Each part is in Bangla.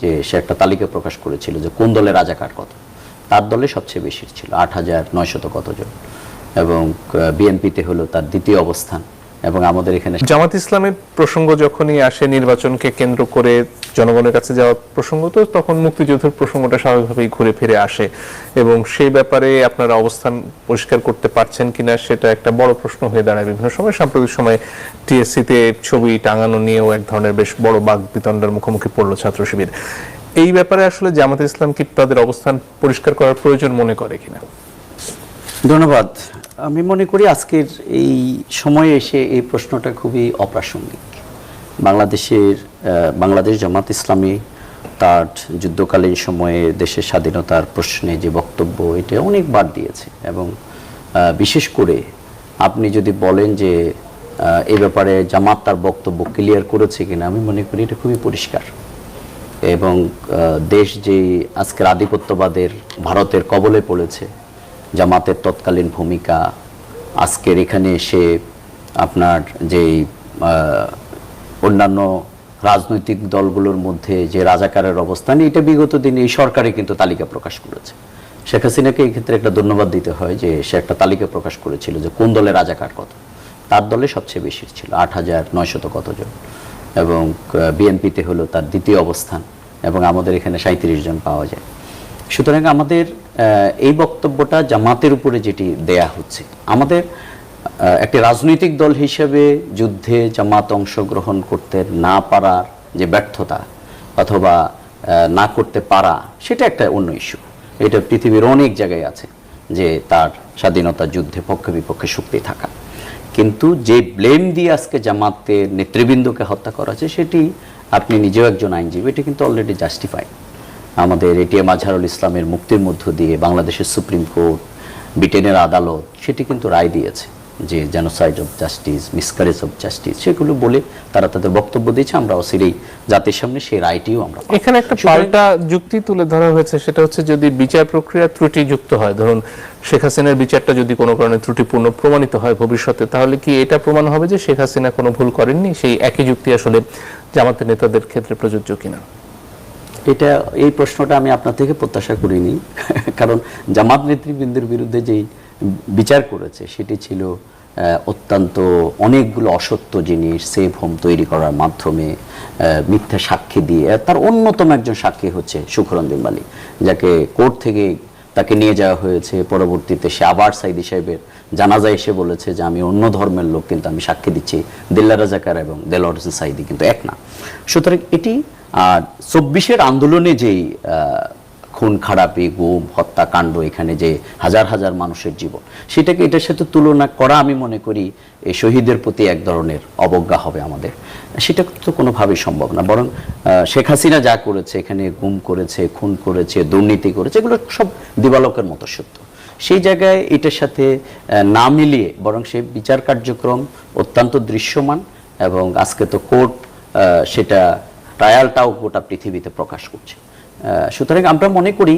যে সে একটা তালিকা প্রকাশ করেছিল যে কোন দলে রাজাকার কত। তার দলে সবচেয়ে বেশি ছিল, আট হাজার নয়শত কতজন। এবং বিএনপিতে হলো তার দ্বিতীয় অবস্থান। এবং আমাদের এখানে জামাত ইসলামের প্রসঙ্গ যখনই আসে নির্বাচনকে কেন্দ্র করে জনগণের কাছে যাওয়ার প্রসঙ্গ, তো তখন মুক্তিযুদ্ধের প্রসঙ্গটা স্বাভাবিকভাবেই ঘুরে ফিরে আসে। এবং সেই ব্যাপারে আপনারা অবস্থান পরিষ্কার করতে পারছেন কিনা সেটা একটা বড় প্রশ্ন হয়ে দাঁড়ায় বিভিন্ন সময়। সাম্প্রতিক সময় টিএসসিতে ছবি টাঙানো নিয়েও এক ধরনের বেশ বড় বাঘ বিতণ্ডার মুখোমুখি পড়ল ছাত্র শিবির। এই ব্যাপারে আসলে জামাত ইসলাম কি তাদের অবস্থান পরিষ্কার করার প্রয়োজন মনে করে কিনা? ধন্যবাদ। আমি মনে করি আজকের এই সময়ে এসে এই প্রশ্নটা খুবই অপ্রাসঙ্গিক। বাংলাদেশের বাংলাদেশ জামাত ইসলামী তার যুদ্ধকালীন সময়ে দেশের স্বাধীনতার প্রশ্নে যে বক্তব্য, এটা অনেকবার দিয়েছে এবং বিশেষ করে আপনি যদি বলেন যে এ ব্যাপারে জামাত তার বক্তব্য ক্লিয়ার করেছে কিনা, আমি মনে করি এটা খুবই পরিষ্কার। এবং দেশ যে আজকের আধিপত্যবাদের ভারতের কবলে পড়েছে জামাতের তৎকালীন ভূমিকা। আজকের এখানে এসে আপনার যেই অন্যান্য রাজনৈতিক দলগুলোর মধ্যে যে রাজাকারের অবস্থান, এটা বিগত দিনে এই সরকারে কিন্তু তালিকা প্রকাশ করেছে। শেখ হাসিনাকে এই ক্ষেত্রে একটা ধন্যবাদ দিতে হয় যে সে একটা তালিকা প্রকাশ করেছিল যে কোন দলে রাজাকার কত। তার দলে সবচেয়ে বেশি ছিল আট হাজার নয়শত কতজন। এবং বিএনপিতে হলো তার দ্বিতীয় অবস্থান এবং আমাদের এখানে সাঁত্রিশ জন পাওয়া যায়। সুতরাং আমাদের এই বক্তব্যটা জামাতের উপরে যেটি দেয়া হচ্ছে, আমাদের একটি রাজনৈতিক দল হিসেবে যুদ্ধে জামাত অংশগ্রহণ করতে না পারার যে ব্যর্থতা অথবা না করতে পারা, সেটা একটা অন্য ইস্যু। এটা পৃথিবীর অনেক জায়গায় আছে যে তার স্বাধীনতা যুদ্ধে পক্ষে বিপক্ষে শক্তি থাকা। কিন্তু যে ব্লেম দিয়ে আজকে জামাতের নেতৃবৃন্দকে হত্যা করা হয়েছে সেটি আপনি নিজেও একজন আইনজীবী, এটি কিন্তু অলরেডি জাস্টিফাই আমাদের এটিএম আজহারুল ইসলামের মুক্তির মধ্য দিয়ে বাংলাদেশের সুপ্রিম কোর্ট ব্রিটেনের আদালত সেটি কিন্তু রায় দিয়েছে যে genocide of justice miscarriage of justice সেগুলো বলে তারা তাদের বক্তব্য দিয়েছে আমরা অচিরেই জাতির সামনে সেই রায়টিও আমরা এখানে একটা পাল্টা যুক্তি তুলে ধরা হয়েছে সেটা হচ্ছে যদি বিচার প্রক্রিয়া ত্রুটিযুক্ত হয় ধরুন শেখ হাসিনার বিচারটা যদি কোনো কারণে ত্রুটিপূর্ণ প্রমাণিত হয় ভবিষ্যতে তাহলে কি এটা প্রমাণ হবে যে শেখ হাসিনা কোনো ভুল করেননি? সেই একই যুক্তি আসলে জামাতের নেতাদের ক্ষেত্রে প্রযোজ্য কিনা? এটা, এই প্রশ্নটা আমি আপনার থেকে প্রত্যাশা করিনি। কারণ জামাত নেতৃবৃন্দের বিরুদ্ধে যেই বিচার করেছে, সেটি ছিল অত্যন্ত অনেকগুলো অসত্য জিনিস সেফ হোম তৈরি করার মাধ্যমে মিথ্যা সাক্ষী দিয়ে তার অন্যতম একজন সাক্ষী হচ্ছে সুখরঞ্জন মালিক যাকে কোর্ট থেকে তাকে নিয়ে যাওয়া হয়েছে। পরবর্তীতে সে আবার সাইদি সাহেবের জানাজা এসে বলেছে যে, আমি অন্য ধর্মের লোক, কিন্তু আমি সাক্ষী দিচ্ছি দিল্লা রাজাকার এবং দেলোয়ার সাইদি কিন্তু এক না। সুতরাং এটি আর চব্বিশের আন্দোলনে যেই খুন, খারাপি, গুম, হত্যাকাণ্ড, এখানে যে হাজার হাজার মানুষের জীবন, সেটাকে এটার সাথে তুলনা করা আমি মনে করি এই শহীদের প্রতি এক ধরনের অবজ্ঞা হবে আমাদের। সেটা তো কোনোভাবেই সম্ভব না, বরং শেখ হাসিনা যা করেছে, এখানে গুম করেছে, খুন করেছে, দুর্নীতি করেছে, এগুলো সব দিবালকের মতো সত্য। সেই জায়গায় এটার সাথে না মিলিয়ে বরং সেই বিচার কার্যক্রম অত্যন্ত দৃশ্যমান এবং আজকে তো কোর্ট সেটা ট্রায়ালটাও গোটা পৃথিবীতে প্রকাশ করছে। সুতরাং আমরা মনে করি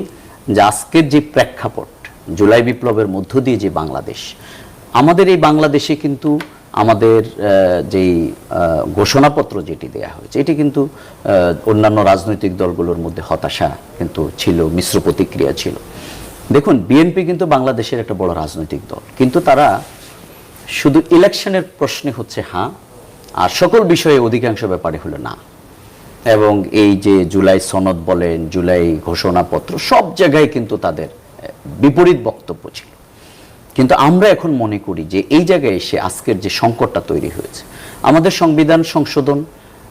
যে আজকের যে প্রেক্ষাপট, জুলাই বিপ্লবের মধ্য দিয়ে যে বাংলাদেশ, আমাদের এই বাংলাদেশে কিন্তু আমাদের যেই ঘোষণাপত্র যেটি দেয়া হয়েছে, এটি কিন্তু অন্যান্য রাজনৈতিক দলগুলোর মধ্যে হতাশা কিন্তু ছিল, মিশ্র প্রতিক্রিয়া ছিল। দেখুন, বিএনপি কিন্তু বাংলাদেশের একটা বড় রাজনৈতিক দল, কিন্তু তারা শুধু ইলেকশনের প্রশ্নে হচ্ছে হ্যাঁ আর সকল বিষয়ে অধিকাংশ ব্যাপারে হলো না। এবং এই যে জুলাই সনদ বলেন, জুলাই ঘোষণাপত্র, সব জায়গায় কিন্তু তাদের বিপরীত বক্তব্য ছিল। কিন্তু আমরা এখন মনে করি যে এই জায়গায় এসে আজকের যে সংকটটা তৈরি হয়েছে, আমাদের সংবিধান সংশোধন,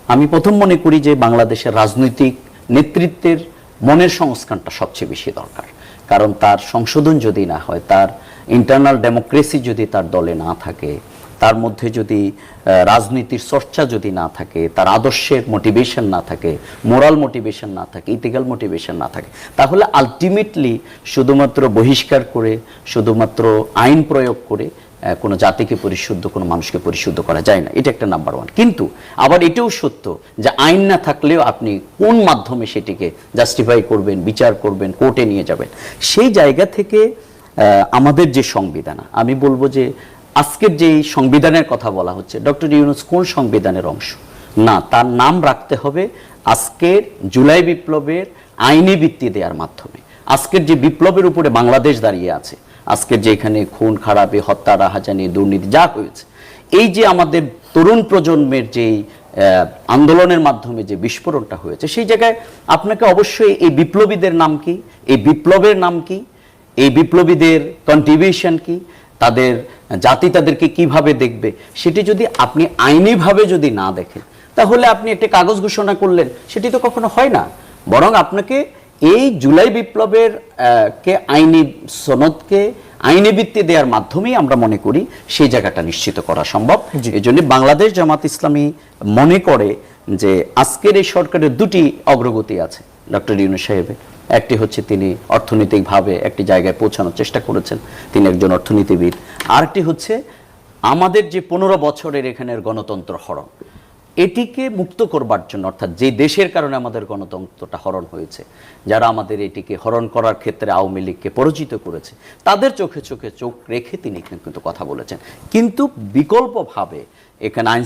আমি প্রথম মনে করি যে বাংলাদেশের রাজনৈতিক নেতৃত্বের মনের সংস্কারটা সবচেয়ে বেশি দরকার। কারণ তার সংশোধন যদি না হয়, তার ইন্টারনাল ডেমোক্রেসি যদি তার দলে না থাকে তার মধ্যে যদি রাজনীতির চর্চা যদি না থাকে, তার আদর্শের মোটিভেশন না থাকে মোরাল মোটিভেশন না থাকে ইথিক্যাল মোটিভেশন না থাকে, তাহলে আলটিমেটলি শুধুমাত্র বহিষ্কার করে, শুধুমাত্র আইন প্রয়োগ করে কোনো জাতিকে পরিশুদ্ধ, কোনো মানুষকে পরিশুদ্ধ করা যায় না। এটা একটা নাম্বার ওয়ান কিন্তু আবার এটাও সত্য যে আইন না থাকলেও আপনি কোন মাধ্যমে সেটিকে জাস্টিফাই করবেন, বিচার করবেন কোর্টে নিয়ে যাবেন? সেই জায়গা থেকে আমাদের যে সংবিধান, আমি বলব যে আজকের যে সংবিধানের কথা বলা হচ্ছে, ডক্টর ইউনুস কোন সংবিধানের অংশ? না, তার নাম রাখতে হবে আজকের জুলাই বিপ্লবের আইনি ভিত্তি দেওয়ার মাধ্যমে। আজকের যে বিপ্লবের উপরে বাংলাদেশ দাঁড়িয়ে আছে, আজকের যে এখানে খুন, খারাপে, হত্যা, রাহাজানি, দুর্নীতি যা হয়েছে, এই যে আমাদের তরুণ প্রজন্মের যেই আন্দোলনের মাধ্যমে যে বিস্ফোরণটা হয়েছে, সেই জায়গায় আপনাকে অবশ্যই এই বিপ্লবীদের নাম কি? এই বিপ্লবের নাম কি? এই বিপ্লবীদের কন্ট্রিবিউশন কি? তাদের জাতি তাদেরকে কীভাবে দেখবে সেটি যদি আপনি আইনিভাবে যদি না দেখেন তাহলে আপনি একটি কাগজ ঘোষণা করলেন সেটি তো কখনো হয় না। বরং আপনাকে এই জুলাই বিপ্লবের কে আইনি সনদকে আইনি ভিত্তি দেওয়ার মাধ্যমেই আমরা মনে করি সেই জায়গাটা নিশ্চিত করা সম্ভব। এই জন্য বাংলাদেশ জামাত ইসলামী মনে করে যে আজকের এই সরকারের দুটি অগ্রগতি আছে। ডক্টর ইউনুস সাহেবের একটি হচ্ছে তিনি অর্থনৈতিকভাবে একটি জায়গায় পৌঁছানোর চেষ্টা করেছেন, তিনি একজন অর্থনীতিবিদ। আরেকটি হচ্ছে আমাদের যে পনেরো বছরের এখানের গণতন্ত্র হরণ, এটিকে মুক্ত করবার জন্য, অর্থাৎ যে দেশের কারণে আমাদের গণতন্ত্রটা হরণ হয়েছে, যারা আমাদের এটিকে হরণ করার ক্ষেত্রে আওয়ামী লীগকে পরাজিত করেছে, তাদের চোখে চোখে চোখ রেখে তিনি কিন্তু কথা বলেছেন। কিন্তু বিকল্পভাবে এখানে আইন